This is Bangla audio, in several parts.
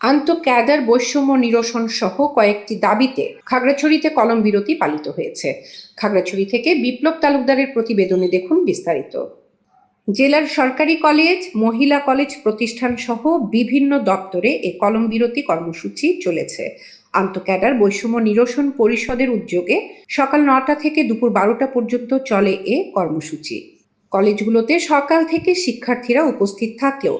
আন্ত ক্যাডার বৈষম্য নিরসন সহ কয়েকটি দাবিতে খাগড়াছড়িতে কলম বিরতি পালিত হয়েছে। খাগড়াছড়ি থেকে বিপ্লব তালুকদারের প্রতিবেদনে দেখুন বিস্তারিত। জেলার সরকারি কলেজ, মহিলা কলেজ প্রতিষ্ঠান সহ বিভিন্ন দপ্তরে এ কলম বিরতি কর্মসূচি চলেছে। আন্তঃক্যাডার বৈষম্য নিরসন পরিষদের উদ্যোগে সকাল নটা থেকে দুপুর বারোটা পর্যন্ত চলে এ কর্মসূচি। কলেজগুলোতে সকাল থেকে শিক্ষার্থীরা উপস্থিত থাকলেও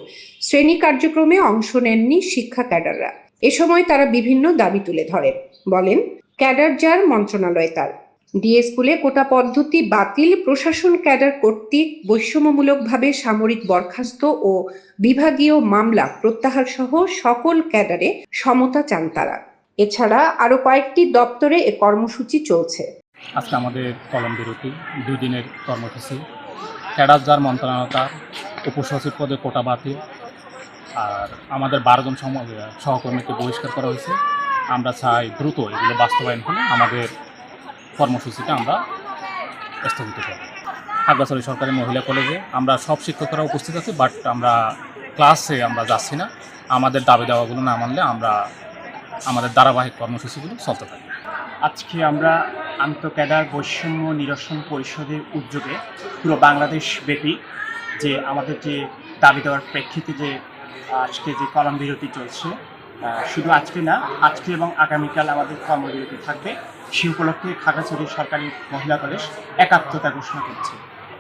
শ্রেণি কার্যক্রমে অংশ নেননি শিক্ষা ক্যাডাররা। এ সময় তারা বিভিন্ন দাবি তুলে ধরেন। বলেন, ক্যাডার যার মন্ত্রণালয় তার। ডিএ স্কুলে কোটা পদ্ধতি বাতিল, প্রশাসন ক্যাডার কর্তৃক বৈষম্যমূলকভাবে সামরিক বরখাস্ত ও বিভাগীয় মামলা প্রত্যাহার সহ সকল ক্যাডারে সমতা চান তারা। এছাড়া আরও কয়েকটি দপ্তরে এ কর্মসূচি চলছে। আজকে আমাদের কলম বিরতি, দুই দিনের কর্মসূচি। ক্যাডার যার মন্ত্রণালয় তার উপসচিব পদে কোটা বাতিল। আর আমাদের বারোজন সহকর্মীকে বহিষ্কার করা হয়েছে। আমরা চাই দ্রুত এগুলো বাস্তবায়ন হলে আমাদের কর্মসূচিটা আমরা স্থগিত করব। খাগড়াছড়ি সরকারি মহিলা কলেজে আমরা সব শিক্ষকরা উপস্থিত আছি, বাট আমরা ক্লাসে আমরা যাচ্ছি না। আমাদের দাবি দেওয়াগুলো না মানলে আমরা আমাদের ধারাবাহিক কর্মসূচিগুলো চলতে থাকি আজকে আমরা আন্তঃক্যাডার বৈষম্য নিরসন পরিষদের উদ্যোগে পুরো বাংলাদেশ ব্যাপী যে আমাদের যে দাবি দেওয়ার প্রেক্ষিতে যে আজকে যে কলম বিরতি চলছে শুধু আজকে না, আজকে এবং আগামীকাল আমাদের কর্মবিরতি থাকবে। সে উপলক্ষে খাগড়াছড়ি সরকারি মহিলা কলেজ একাত্মতা ঘোষণা করছে।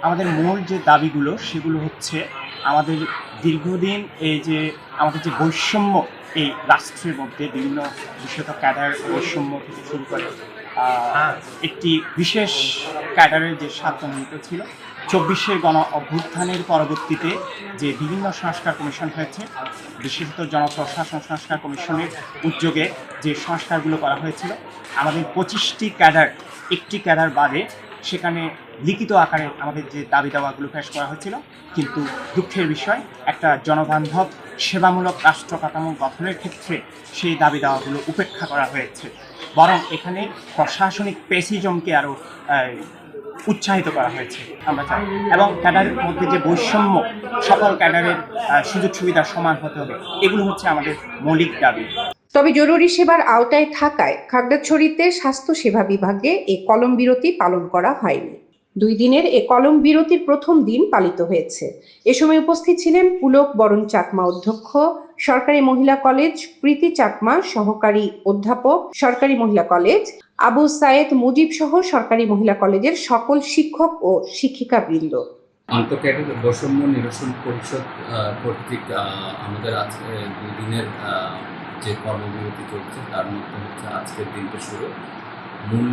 আমাদের মূল যে দাবিগুলো, সেগুলো হচ্ছে আমাদের দীর্ঘদিন এই যে, আমাদের যে বৈষম্য এই রাষ্ট্রের মধ্যে বিভিন্ন বিশেষত ক্যাডার বৈষম্য থেকে শুরু করে একটি বিশেষ ক্যাডারের যে স্বার্থনীত ছিল চব্বিশের গণ অভ্যুত্থানের পরবর্তীতে যে বিভিন্ন সংস্কার কমিশন হয়েছে, বিশেষত জনপ্রশাসন সংস্কার কমিশনের উদ্যোগে যে সংস্কারগুলো করা হয়েছিল, আমাদের পঁচিশটি ক্যাডার, একটি ক্যাডার বাদে সেখানে লিখিত আকারে আমাদের যে দাবি দাওয়াগুলো পেশ করা হয়েছিল, কিন্তু দুঃখের বিষয়, একটা জনবান্ধব সেবামূলক রাষ্ট্র কাঠামো গঠনের ক্ষেত্রে সেই দাবি দাওয়াগুলো উপেক্ষা করা হয়েছে। বরং এখানে প্রশাসনিক পেসিজমকে আরও উৎসাহিত করা হয়েছে, আমরা চাই। এবং ক্যাডারের মধ্যে যে বৈষম্য, সকল ক্যাডারের সুযোগ সুবিধা সমান হতে হবে, এগুলো হচ্ছে আমাদের মৌলিক দাবি। তবে জরুরি সেবার আওতায় থাকায় খাগড়াছড়িতে স্বাস্থ্য সেবা বিভাগে এ কলম বিরতি পালন করা হয়নি। দুই দিনের এ কলম বিরতির প্রথম দিন পালিত হয়েছে। এ সময় উপস্থিত ছিলেন পুলক বরণ চাকমা অধ্যক্ষ সরকারি মহিলা কলেজ প্রীতি চাকমা, সহকারী অধ্যাপক, সরকারি মহিলা কলেজ, আবু সায়েদ মুজিব সহ সরকারি মহিলা কলেজের সকল শিক্ষক ও শিক্ষিকা বৃন্দ আন্তঃক্যাডার বৈষম্য নিরসন পরিষদ কর্তৃক আমাদের আজকে যে কর্মবিরতি চলছে, তার মধ্যে হচ্ছে আজকের দিনটা শুরু। মূল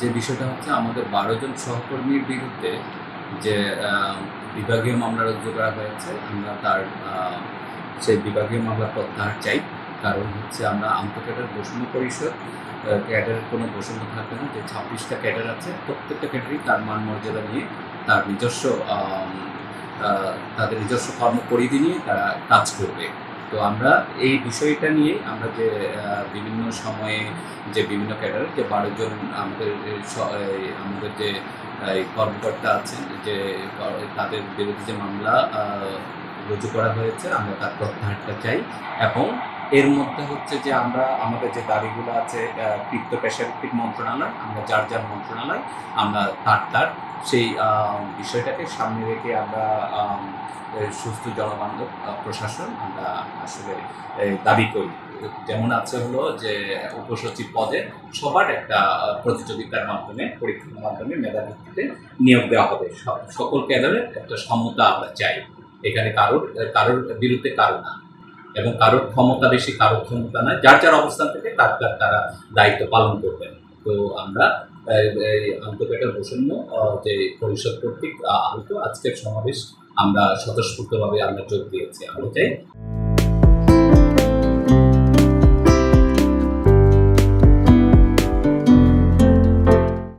যে বিষয়টা হচ্ছে আমাদের বারো জন সহকর্মীর বিরুদ্ধে যে বিভাগীয় মামলা রুজু করা হয়েছে, আমরা তার সেই বিভাগীয় মামলা প্রত্যাহার চাই। কারণ হচ্ছে আমরা আন্তঃক্যাডার বৈষম্য পরিষদ ক্যাডারের কোনো বৈষম্য থাকবে না। যে ছাব্বিশটা ক্যাডার আছে, প্রত্যেকটা ক্যাডারই তার মান মর্যাদা নিয়ে তার নিজস্ব তাদের নিজস্ব কর্ম কর্মপরিধি নিয়ে তারা কাজ করবে। তো আমরা এই বিষয়টা নিয়ে আমরা যে বিভিন্ন সময়ে যে বিভিন্ন ক্যাডার, যে বারো জন আমাদের আমাদের যে কর্মকর্তা আছেন, যে, তাদের বিরুদ্ধে যে মামলা রুজু করা হয়েছে আমরা তার প্রত্যাহারটা চাই। এবং এর মধ্যে হচ্ছে যে আমরা আমাদের যে দাবিগুলো আছে আহ, পেশাভিত্তিক মন্ত্রণালয় আমরা যার যার মন্ত্রণালয় আমরা তার তার সেই বিষয়টাকে সামনে রেখে আমরা সুস্থ জনবান্ধব প্রশাসন আমরা আসলে দাবি করি। যেমন আছে হলো যে উপসচিব পদে সবার একটা প্রতিযোগিতার মাধ্যমে পরীক্ষার মাধ্যমে মেধাভিত্তিতে নিয়োগ দেওয়া হবে। সকল ক্যাডারের একটা সমতা আমরা চাই। এখানে কারোর কারোর বিরুদ্ধে কারও না। এবং কারোর ক্ষমতা বেশি কারোর ক্ষমতা না যার যার অবস্থান থেকে তার তার তারা দায়িত্ব পালন করবেন। তো আমরা আন্তর্জাতিক বৈষম্য যে পরিষদ কর্তৃক আহ, আহত আজকের সমাবেশ আমরা স্বতঃস্ফূর্তভাবে আমরা যোগ দিয়েছি। আমরা চাই